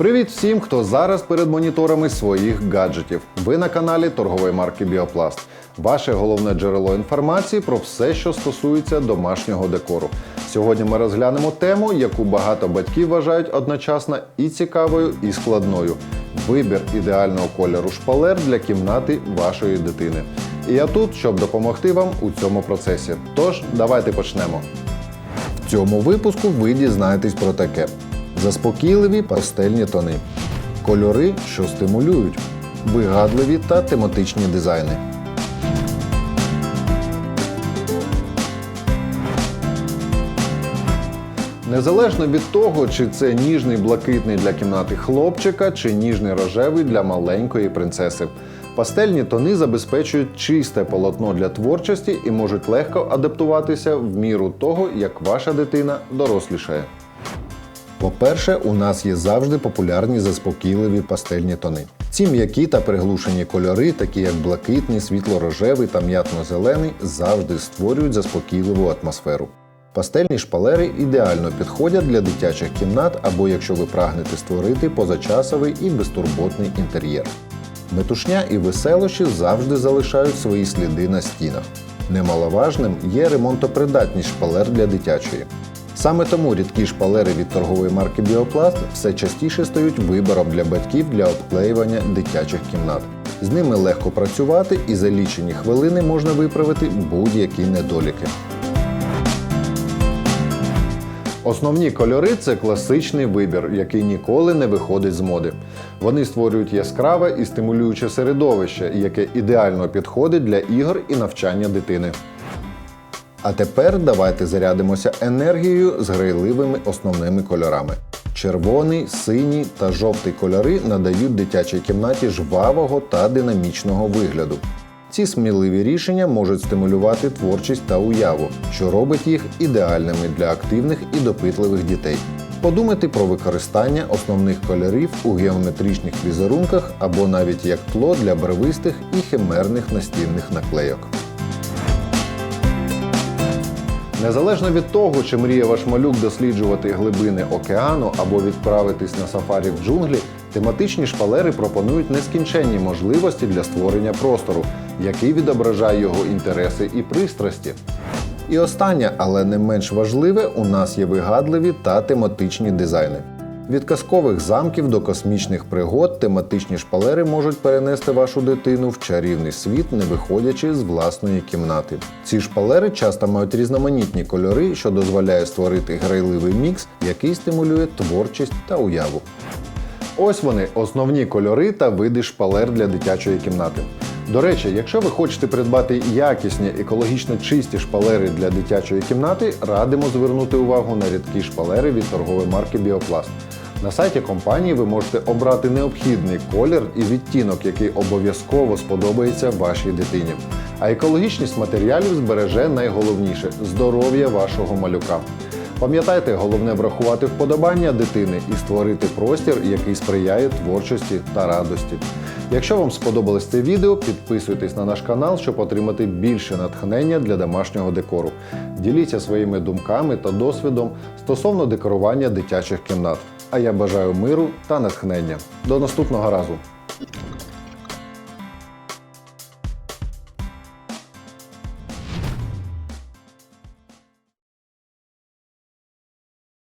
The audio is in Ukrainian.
Привіт всім, хто зараз перед моніторами своїх гаджетів. Ви на каналі торгової марки Біопласт. Ваше головне джерело інформації про все, що стосується домашнього декору. Сьогодні ми розглянемо тему, яку багато батьків вважають одночасно і цікавою, і складною. Вибір ідеального кольору шпалер для кімнати вашої дитини. І я тут, щоб допомогти вам у цьому процесі. Тож, давайте почнемо. В цьому випуску ви дізнаєтесь про таке: заспокійливі пастельні тони, кольори, що стимулюють, вигадливі та тематичні дизайни. Незалежно від того, чи це ніжний блакитний для кімнати хлопчика, чи ніжний рожевий для маленької принцеси. Пастельні тони забезпечують чисте полотно для творчості і можуть легко адаптуватися в міру того, як ваша дитина дорослішає. По-перше, у нас є завжди популярні заспокійливі пастельні тони. Ці м'які та приглушені кольори, такі як блакитний, світло-рожевий та м'ятно-зелений, завжди створюють заспокійливу атмосферу. Пастельні шпалери ідеально підходять для дитячих кімнат або якщо ви прагнете створити позачасовий і безтурботний інтер'єр. Метушня і веселощі завжди залишають свої сліди на стінах. Немаловажним є ремонтопридатність шпалер для дитячої. Саме тому рідкі шпалери від торгової марки Біопласт все частіше стають вибором для батьків для обклеювання дитячих кімнат. З ними легко працювати і за лічені хвилини можна виправити будь-які недоліки. Основні кольори це класичний вибір, який ніколи не виходить з моди. Вони створюють яскраве і стимулююче середовище, яке ідеально підходить для ігор і навчання дитини. А тепер давайте зарядимося енергією з грайливими основними кольорами. Червоний, синій та жовтий кольори надають дитячій кімнаті жвавого та динамічного вигляду. Ці сміливі рішення можуть стимулювати творчість та уяву, що робить їх ідеальними для активних і допитливих дітей. Подумайте про використання основних кольорів у геометричних візерунках або навіть як тло для барвистих і химерних настільних наклейок. Незалежно від того, чи мріє ваш малюк досліджувати глибини океану або відправитись на сафарі в джунглі, тематичні шпалери пропонують нескінченні можливості для створення простору, який відображає його інтереси і пристрасті. І останнє, але не менш важливе, у нас є вигадливі та тематичні дизайни. Від казкових замків до космічних пригод тематичні шпалери можуть перенести вашу дитину в чарівний світ, не виходячи з власної кімнати. Ці шпалери часто мають різноманітні кольори, що дозволяє створити грайливий мікс, який стимулює творчість та уяву. Ось вони основні кольори та види шпалер для дитячої кімнати. До речі, якщо ви хочете придбати якісні екологічно чисті шпалери для дитячої кімнати, радимо звернути увагу на рідкі шпалери від торгової марки Біопласт. На сайті компанії ви можете обрати необхідний колір і відтінок, який обов'язково сподобається вашій дитині. А екологічність матеріалів збереже найголовніше здоров'я вашого малюка. Пам'ятайте, головне врахувати вподобання дитини і створити простір, який сприяє творчості та радості. Якщо вам сподобалось це відео, підписуйтесь на наш канал, щоб отримати більше натхнення для домашнього декору. Діліться своїми думками та досвідом стосовно декорування дитячих кімнат. А я бажаю миру та натхнення. До наступного разу!